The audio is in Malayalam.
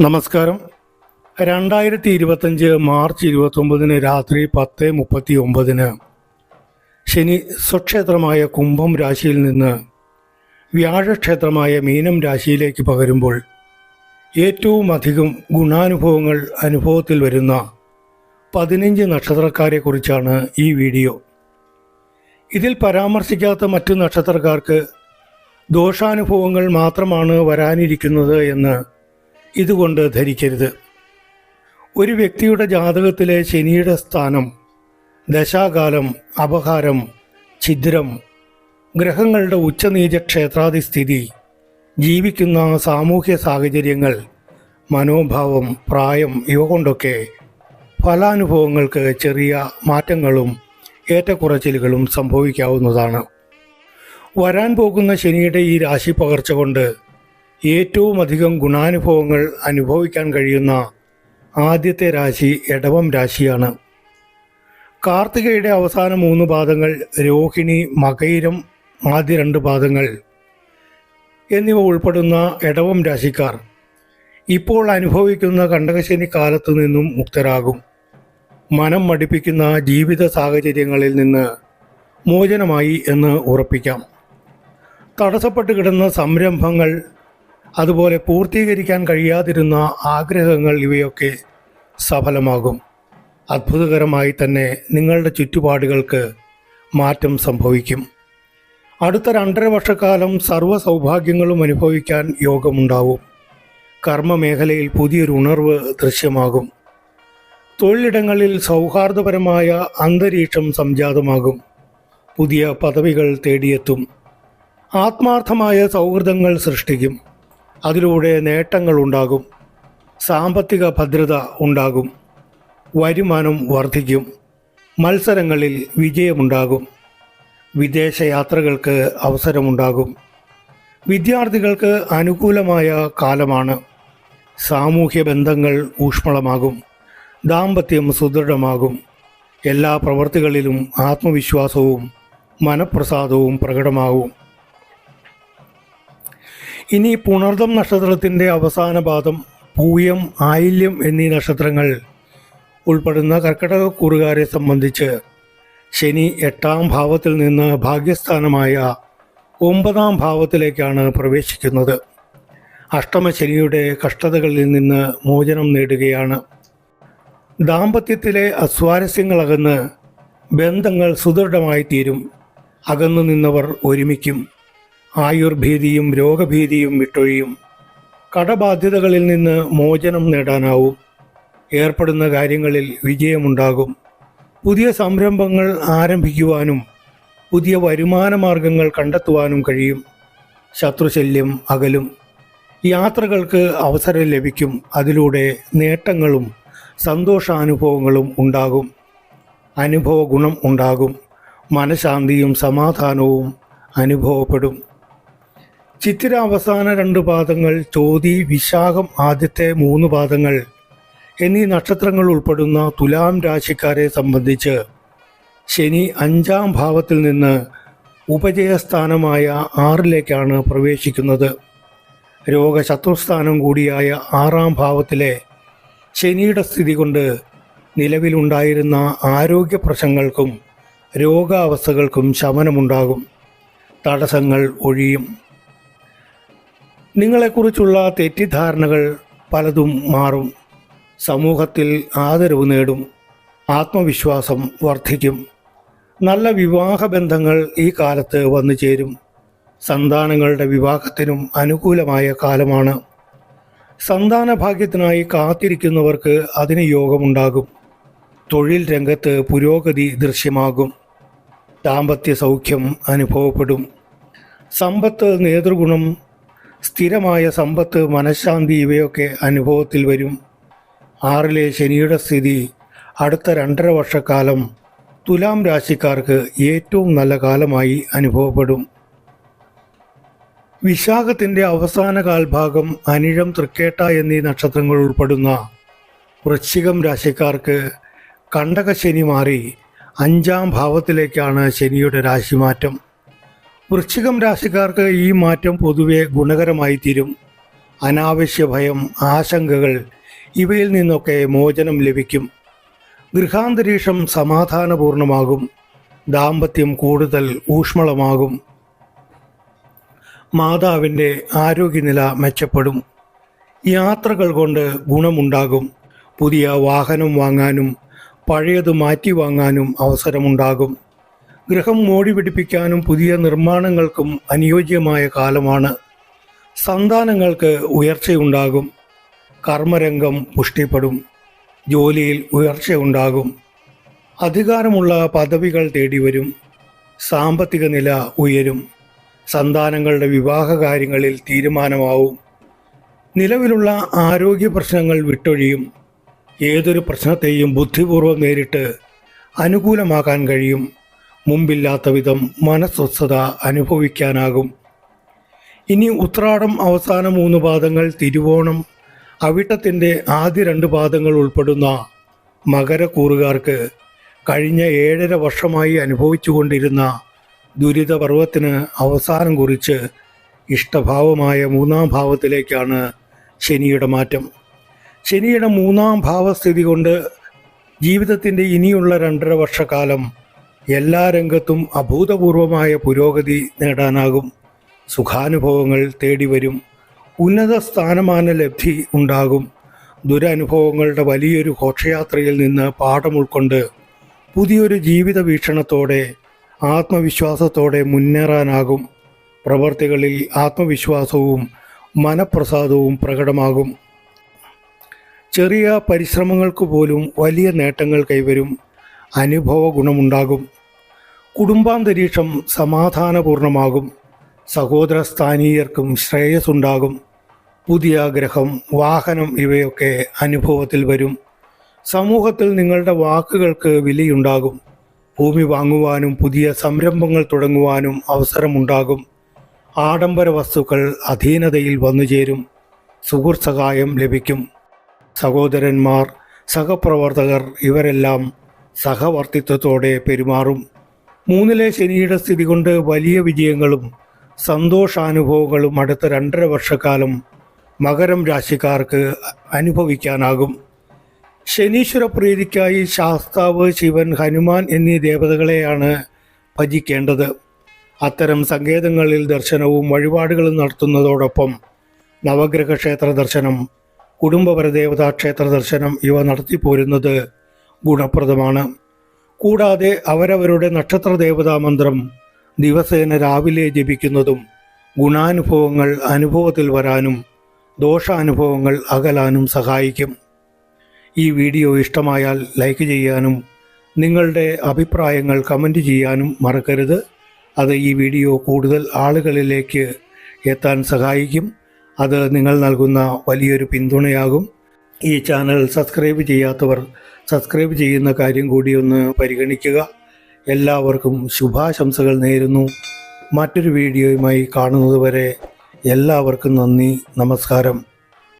നമസ്കാരം. രണ്ടായിരത്തി ഇരുപത്തഞ്ച് മാർച്ച് ഇരുപത്തൊമ്പതിന് രാത്രി പത്ത് മുപ്പത്തി ഒമ്പതിന് ശനി സ്വക്ഷേത്രമായ കുംഭം രാശിയിൽ നിന്ന് വ്യാഴക്ഷേത്രമായ മീനം രാശിയിലേക്ക് പകരുമ്പോൾ ഏറ്റവും അധികം ഗുണാനുഭവങ്ങൾ അനുഭവത്തിൽ വരുന്ന പതിനഞ്ച് നക്ഷത്രക്കാരെക്കുറിച്ചാണ് ഈ വീഡിയോ. ഇതിൽ പരാമർശിക്കാത്ത മറ്റു നക്ഷത്രക്കാർക്ക് ദോഷാനുഭവങ്ങൾ മാത്രമാണ് വരാനിരിക്കുന്നത് എന്ന് ഇതുകൊണ്ട് ധരിക്കരുത്. ഒരു വ്യക്തിയുടെ ജാതകത്തിലെ ശനിയുടെ സ്ഥാനം ദശാകാലം അപഹാരം ഛിദ്രം ഗ്രഹങ്ങളുടെ ഉച്ചനീച ക്ഷേത്രാധിസ്ഥിതി ജീവിക്കുന്ന സാമൂഹ്യ സാഹചര്യങ്ങൾ മനോഭാവം പ്രായം ഇവ കൊണ്ടൊക്കെ ഫലാനുഭവങ്ങൾക്ക് ചെറിയ മാറ്റങ്ങളും ഏറ്റക്കുറച്ചിലുകളും സംഭവിക്കാവുന്നതാണ്. വരാൻ പോകുന്ന ശനിയുടെ ഈ രാശി പകർച്ച കൊണ്ട് ഏറ്റവും അധികം ഗുണാനുഭവങ്ങൾ അനുഭവിക്കാൻ കഴിയുന്ന ആദ്യത്തെ രാശി എടവം രാശിയാണ്. കാർത്തികയുടെ അവസാന മൂന്ന് പാദങ്ങൾ രോഹിണി മകയിരം ആദ്യ രണ്ട് പാദങ്ങൾ എന്നിവ ഉൾപ്പെടുന്ന എടവം രാശിക്കാർ ഇപ്പോൾ അനുഭവിക്കുന്ന കണ്ടകശനി കാലത്തു നിന്നും മുക്തരാകും. മനം മടിപ്പിക്കുന്ന ജീവിത സാഹചര്യങ്ങളിൽ നിന്ന് മോചനമായി എന്ന് ഉറപ്പിക്കാം. തടസ്സപ്പെട്ട് കിടന്ന സംരംഭങ്ങൾ അതുപോലെ പൂർത്തീകരിക്കാൻ കഴിയാതിരുന്ന ആഗ്രഹങ്ങൾ ഇവയൊക്കെ സഫലമാകും. അത്ഭുതകരമായി തന്നെ നിങ്ങളുടെ ചുറ്റുപാടുകൾക്ക് മാറ്റം സംഭവിക്കും. അടുത്ത രണ്ടര വർഷക്കാലം സർവ സൗഭാഗ്യങ്ങളും അനുഭവിക്കാൻ യോഗമുണ്ടാവും. കർമ്മമേഖലയിൽ പുതിയൊരു ഉണർവ് ദൃശ്യമാകും. തൊഴിലിടങ്ങളിൽ സൗഹാർദ്ദപരമായ അന്തരീക്ഷം സംജാതമാകും. പുതിയ പദവികൾ തേടിയെത്തും. ആത്മാർത്ഥമായ സൗഹൃദങ്ങൾ സൃഷ്ടിക്കും. അതിലൂടെ നേട്ടങ്ങൾ ഉണ്ടാകും സാമ്പത്തിക ഭദ്രത ഉണ്ടാകും. വരുമാനം വർദ്ധിക്കും. മത്സരങ്ങളിൽ വിജയമുണ്ടാകും. വിദേശയാത്രകൾക്ക് അവസരമുണ്ടാകും. വിദ്യാർത്ഥികൾക്ക് അനുകൂലമായ കാലമാണ്. സാമൂഹ്യ ബന്ധങ്ങൾ ഊഷ്മളമാകും. ദാമ്പത്യം സുദൃഢമാകും. എല്ലാ പ്രവൃത്തികളിലും ആത്മവിശ്വാസവും മനപ്രസാദവും പ്രകടമാകും. ഇനി പുണർദം നക്ഷത്രത്തിന്റെ അവസാന പാദം പൂയം ആയില്യം എന്നീ നക്ഷത്രങ്ങൾ ഉൾപ്പെടുന്ന കർക്കിടക കൂറുകാരെ സംബന്ധിച്ച് ശനി എട്ടാം ഭാവത്തിൽ നിന്ന് ഭാഗ്യസ്ഥാനമായ ഒമ്പതാം ഭാവത്തിലേക്കാണ് പ്രവേശിക്കുന്നത്. അഷ്ടമശനിയുടെ കഷ്ടതകളിൽ നിന്ന് മോചനം നേടുകയാണ്. ദാമ്പത്യത്തിലെ അസ്വാരസ്യങ്ങളകന്ന് ബന്ധങ്ങൾ സുദൃഢമായി തീരും. അകന്നു നിന്നവർ ഒരുമിക്കും. ആയുർഭീതിയും രോഗഭീതിയും വിട്ടൊഴിയും കടബാധ്യതകളിൽ നിന്ന് മോചനം നേടാനാവും. ഏർപ്പെടുന്ന കാര്യങ്ങളിൽ വിജയമുണ്ടാകും. പുതിയ സംരംഭങ്ങൾ ആരംഭിക്കുവാനും പുതിയ വരുമാന മാർഗങ്ങൾ കണ്ടെത്തുവാനും കഴിയും. ശത്രുശല്യം അകലും. യാത്രകൾക്ക് അവസരം ലഭിക്കും. അതിലൂടെ നേട്ടങ്ങളും സന്തോഷാനുഭവങ്ങളും ഉണ്ടാകും. അനുഭവ ഗുണം ഉണ്ടാകും. മനഃശാന്തിയും സമാധാനവും അനുഭവപ്പെടും. ചിത്തിര അവസാന രണ്ട് പാദങ്ങൾ ചോതി വിശാഖം ആദ്യത്തെ മൂന്ന് പാദങ്ങൾ എന്നീ നക്ഷത്രങ്ങൾ ഉൾപ്പെടുന്ന തുലാം രാശിക്കാരെ സംബന്ധിച്ച് ശനി അഞ്ചാം ഭാവത്തിൽ നിന്ന് ഉപജയസ്ഥാനമായ ആറിലേക്കാണ് പ്രവേശിക്കുന്നത്. രോഗശത്രുസ്ഥാനം കൂടിയായ ആറാം ഭാവത്തിലെ ശനിയുടെ സ്ഥിതി കൊണ്ട് നിലവിലുണ്ടായിരുന്ന ആരോഗ്യ പ്രശ്നങ്ങൾക്കും രോഗാവസ്ഥകൾക്കും ശമനമുണ്ടാകും. തടസ്സങ്ങൾ ഒഴിയും. നിങ്ങളെക്കുറിച്ചുള്ള തെറ്റിദ്ധാരണകൾ പലതും മാറും. സമൂഹത്തിൽ ആദരവ് നേടും. ആത്മവിശ്വാസം വർദ്ധിക്കും. നല്ല വിവാഹ ബന്ധങ്ങൾ ഈ കാലത്ത് വന്നു ചേരും. സന്താനങ്ങളുടെ വിവാഹത്തിനും അനുകൂലമായ കാലമാണ്. സന്താന ഭാഗ്യത്തിനായി കാത്തിരിക്കുന്നവർക്ക് അതിന് യോഗമുണ്ടാകും. തൊഴിൽ രംഗത്ത് പുരോഗതി ദൃശ്യമാകും. ദാമ്പത്യ സൗഖ്യം അനുഭവപ്പെടും. സമ്പത്ത് നേതൃഗുണം സ്ഥിരമായ സമ്പത്ത് മനഃശാന്തി ഇവയൊക്കെ അനുഭവത്തിൽ വരും. ആറിലെ ശനിയുടെ സ്ഥിതി അടുത്ത രണ്ടര വർഷക്കാലം തുലാം രാശിക്കാർക്ക് ഏറ്റവും നല്ല കാലമായി അനുഭവപ്പെടും. വിശാഖത്തിന്റെ അവസാന കാൽഭാഗം അനിഴം തൃക്കേട്ട എന്നീ നക്ഷത്രങ്ങൾ ഉൾപ്പെടുന്ന വൃശ്ചികം രാശിക്കാർക്ക് കണ്ടകശനി മാറി അഞ്ചാം ഭാവത്തിലേക്കാണ് ശനിയുടെ രാശിമാറ്റം. വൃശ്ചികം രാശിക്കാർക്ക് ഈ മാറ്റം പൊതുവെ ഗുണകരമായി തീരും. അനാവശ്യ ഭയം ആശങ്കകൾ ഇവയിൽ നിന്നൊക്കെ മോചനം ലഭിക്കും. ഗൃഹാന്തരീക്ഷം സമാധാനപൂർണമാകും. ദാമ്പത്യം കൂടുതൽ ഊഷ്മളമാകും. മാതാവിന്റെ ആരോഗ്യനില മെച്ചപ്പെടും. യാത്രകൾ കൊണ്ട് ഗുണമുണ്ടാകും. പുതിയ വാഹനം വാങ്ങാനും പഴയത് മാറ്റി വാങ്ങാനും അവസരമുണ്ടാകും. ഗൃഹം മോടി പിടിപ്പിക്കാനും പുതിയ നിർമ്മാണങ്ങൾക്കും അനുയോജ്യമായ കാലമാണ്. സന്താനങ്ങൾക്ക് ഉയർച്ചയുണ്ടാകും. കർമ്മരംഗം പുഷ്ടിപ്പെടും. ജോലിയിൽ ഉയർച്ചയുണ്ടാകും. അധികാരമുള്ള പദവികൾ തേടിവരും. സാമ്പത്തിക നില ഉയരും. സന്താനങ്ങളുടെ വിവാഹ കാര്യങ്ങളിൽ തീരുമാനമാവും. നിലവിലുള്ള ആരോഗ്യ പ്രശ്നങ്ങൾ വിട്ടൊഴിയും. ഏതൊരു പ്രശ്നത്തെയും ബുദ്ധിപൂർവം നേരിട്ട് അനുകൂലമാക്കാൻ കഴിയും. മുമ്പില്ലാത്ത വിധം മനസ്വസ്ഥത അനുഭവിക്കാനാകും. ഇനി ഉത്രാടം അവസാന മൂന്ന് പാദങ്ങൾ തിരുവോണം. അവിട്ടത്തിന്റെ ആദ്യ രണ്ട് പാദങ്ങൾ ഉൾപ്പെടുന്ന മകരക്കൂറുകാർക്ക് കഴിഞ്ഞ ഏഴര വർഷമായി അനുഭവിച്ചുകൊണ്ടിരുന്ന ദുരിതപർവത്തിന് അവസാനം കുറിച്ച് ഇഷ്ടഭാവമായ മൂന്നാം ഭാവത്തിലേക്കാണ് ശനിയുടെ മാറ്റം. ശനിയുടെ മൂന്നാം ഭാവസ്ഥിതി കൊണ്ട് ജീവിതത്തിന്റെ ഇനിയുള്ള രണ്ടര വർഷക്കാലം എല്ലാ രംഗത്തും അഭൂതപൂർവമായ പുരോഗതി നേടാനാകും. സുഖാനുഭവങ്ങൾ തേടി വരും. ഉന്നത സ്ഥാനമാന ലബ്ധി ഉണ്ടാകും. ദുരനുഭവങ്ങളുടെ വലിയൊരു ഘോഷയാത്രയിൽ നിന്ന് പാഠം ഉൾക്കൊണ്ട് പുതിയൊരു ജീവിത വീക്ഷണത്തോടെ ആത്മവിശ്വാസത്തോടെ മുന്നേറാനാകും. പ്രവർത്തികളിൽ ആത്മവിശ്വാസവും മനപ്രസാദവും പ്രകടമാകും. ചെറിയ പരിശ്രമങ്ങൾക്ക് പോലും വലിയ നേട്ടങ്ങൾ കൈവരും. അനുഭവ ഗുണമുണ്ടാകും കുടുംബാന്തരീക്ഷം സമാധാനപൂർണമാകും. സഹോദര സ്ഥാനീയർക്കും ശ്രേയസ്സുണ്ടാകും. പുതിയ ഗ്രഹം വാഹനം ഇവയൊക്കെ അനുഭവത്തിൽ വരും. സമൂഹത്തിൽ നിങ്ങളുടെ വാക്കുകൾക്ക് വിലയുണ്ടാകും. ഭൂമി വാങ്ങുവാനും പുതിയ സംരംഭങ്ങൾ തുടങ്ങുവാനും അവസരമുണ്ടാകും. ആഡംബര വസ്തുക്കൾ അധീനതയിൽ വന്നുചേരും സുഹൃത്ത് സഹായം ലഭിക്കും. സഹോദരന്മാർ സഹപ്രവർത്തകർ ഇവരെല്ലാം സഹവർത്തിത്വത്തോടെ പെരുമാറും. മൂന്നിലെ ശനിയുടെ സ്ഥിതി കൊണ്ട് വലിയ വിജയങ്ങളും സന്തോഷാനുഭവങ്ങളും അടുത്ത രണ്ടര വർഷക്കാലം മകരം രാശിക്കാർക്ക് അനുഭവിക്കാനാകും. ശനീശ്വര പ്രീതിക്കായി ശാസ്താവ് ശിവൻ ഹനുമാൻ എന്നീ ദേവതകളെയാണ് ഭജിക്കേണ്ടത്. അത്തരം സങ്കേതങ്ങളിൽ ദർശനവും വഴിപാടുകളും നടത്തുന്നതോടൊപ്പം നവഗ്രഹ ക്ഷേത്ര ദർശനം കുടുംബപരദേവതാ ക്ഷേത്ര ദർശനം ഇവ നടത്തിപ്പോരുന്നത് ഗുണപ്രദമാണ്. കൂടാതെ അവരവരുടെ നക്ഷത്ര ദേവതാ മന്ത്രം ദിവസേന രാവിലെ ജപിക്കുന്നതും ഗുണാനുഭവങ്ങൾ അനുഭവത്തിൽ വരാനും ദോഷാനുഭവങ്ങൾ അകലാനും സഹായിക്കും. ഈ വീഡിയോ ഇഷ്ടമായാൽ ലൈക്ക് ചെയ്യാനും നിങ്ങളുടെ അഭിപ്രായങ്ങൾ കമന്റ് ചെയ്യാനും മറക്കരുത്. അത് ഈ വീഡിയോ കൂടുതൽ ആളുകളിലേക്ക് എത്താൻ സഹായിക്കും. അത് നിങ്ങൾ നൽകുന്ന വലിയൊരു പിന്തുണയാകും. ഈ ചാനൽ സബ്സ്ക്രൈബ് ചെയ്യാത്തവർ സബ്സ്ക്രൈബ് ചെയ്യുന്ന കാര്യം കൂടി ഒന്ന് പരിഗണിക്കുക. എല്ലാവർക്കും ശുഭാശംസകൾ നേരുന്നു. മറ്റൊരു വീഡിയോയുമായി കാണുന്നതുവരെ എല്ലാവർക്കും നന്ദി നമസ്കാരം.